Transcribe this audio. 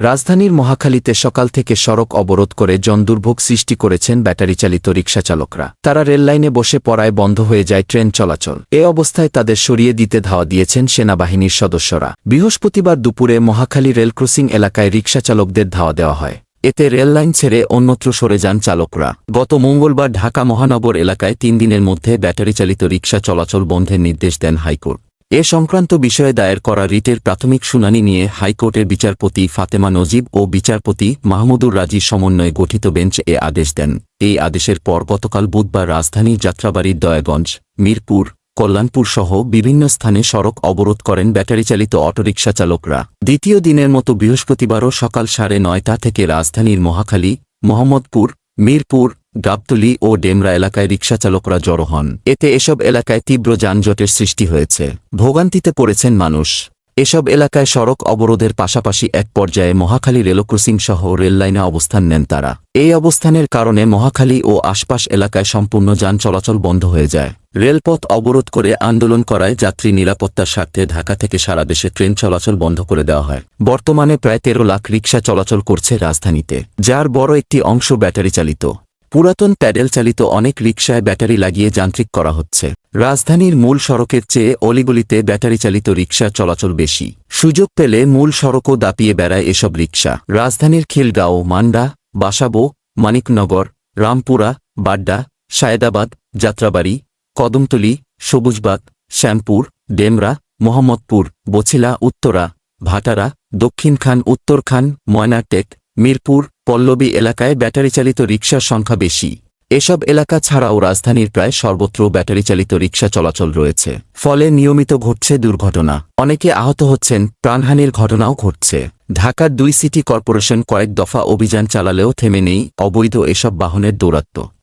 রাজধানীর মহাখালীতে সকাল থেকে সড়ক অবরোধ করে জনদুর্ভোগ সৃষ্টি করেছেন ব্যাটারিচালিত রিকশাচালকরা। তারা রেললাইনে বসে পড়ায় বন্ধ হয়ে যায় ট্রেন চলাচল। এ অবস্থায় তাদের সরিয়ে দিতে ধাওয়া দিয়েছেন সেনাবাহিনীর সদস্যরা। বৃহস্পতিবার দুপুরে মহাখালী রেল ক্রসিং এলাকায় রিকশাচালকদের ধাওয়া দেওয়া হয়। এতে রেললাইন ছেড়ে অন্যত্র সরে যান চালকরা। গত মঙ্গলবার ঢাকা মহানগর এলাকায় তিন দিনের মধ্যে ব্যাটারিচালিত রিকশা চলাচল বন্ধের নির্দেশ দেন হাইকোর্ট। এ সংক্রান্ত বিষয়ে দায়ের করা রিটের প্রাথমিক শুনানি নিয়ে হাইকোর্টের বিচারপতি ফাতেমা নজিব ও বিচারপতি মাহমুদুর রাজির সমন্বয়ে গঠিত বেঞ্চ এ আদেশ দেন। এই আদেশের পর গতকাল বুধবার রাজধানীর যাত্রাবাড়ির দয়াগঞ্জ, মিরপুর, কল্যাণপুর সহ বিভিন্ন স্থানে সড়ক অবরোধ করেন ব্যাটারিচালিত অটোরিকশা চালকরা। দ্বিতীয় দিনের মতো বৃহস্পতিবারও সকাল সাড়ে নয়টা থেকে রাজধানীর মহাখালী, মোহাম্মদপুর, মিরপুর গাবতলী ও ডেমরা এলাকায় রিকশা চালকরা জড়ো হন। এতে এসব এলাকায় তীব্র যানজটের সৃষ্টি হয়েছে। ভোগান্তিতে পড়েছেন মানুষ। এসব এলাকায় সড়ক অবরোধের পাশাপাশি এক পর্যায়ে মহাখালী রেলক্রসিং সহ রেললাইনে অবস্থান নেন তারা। এই অবস্থানের কারণে মহাখালী ও আশপাশ এলাকায় সম্পূর্ণ যান চলাচল বন্ধ হয়ে যায়। রেলপথ অবরোধ করে আন্দোলন করায় যাত্রী নিরাপত্তার স্বার্থে ঢাকা থেকে সারা দেশে ট্রেন চলাচল বন্ধ করে দেওয়া হয়। বর্তমানে প্রায় তেরো লাখ রিকশা চলাচল করছে রাজধানীতে, যার বড় একটি অংশ ব্যাটারি চালিত। পুরাতন প্যাডেল চালিত অনেক রিকশায় ব্যাটারি লাগিয়ে যান্ত্রিক করা হচ্ছে। রাজধানীর মূল সড়কের চেয়ে অলিগলিতে ব্যাটারি চালিত রিকশা চলাচল বেশি। সুযোগ পেলে মূল সড়কও দাপিয়ে বেড়ায় এসব রিকশা। রাজধানীর খিলগাঁও, মান্ডা, বাসাবো, মানিকনগর, রামপুরা, বাড্ডা, সায়েদাবাদ, যাত্রাবাড়ি, কদমতলী, সবুজবাগ, শ্যামপুর, ডেমরা, মোহাম্মদপুর, বছিলা, উত্তরা, ভাটারা দক্ষিণখান উত্তরখান ময়নাটেক মিরপুর পল্লবী এলাকায় ব্যাটারিচালিত রিক্সার সংখ্যা বেশি। এসব এলাকা ছাড়াও রাজধানীর প্রায় সর্বত্র ব্যাটারিচালিত রিক্সা চলাচল রয়েছে। ফলে নিয়মিত ঘটছে দুর্ঘটনা। অনেকে আহত হচ্ছেন, প্রাণহানির ঘটনাও ঘটছে। ঢাকার দুই সিটি কর্পোরেশন কয়েক দফা অভিযান চালালেও থেমে নেই অবৈধ এসব বাহনের দৌরাত্ম্য।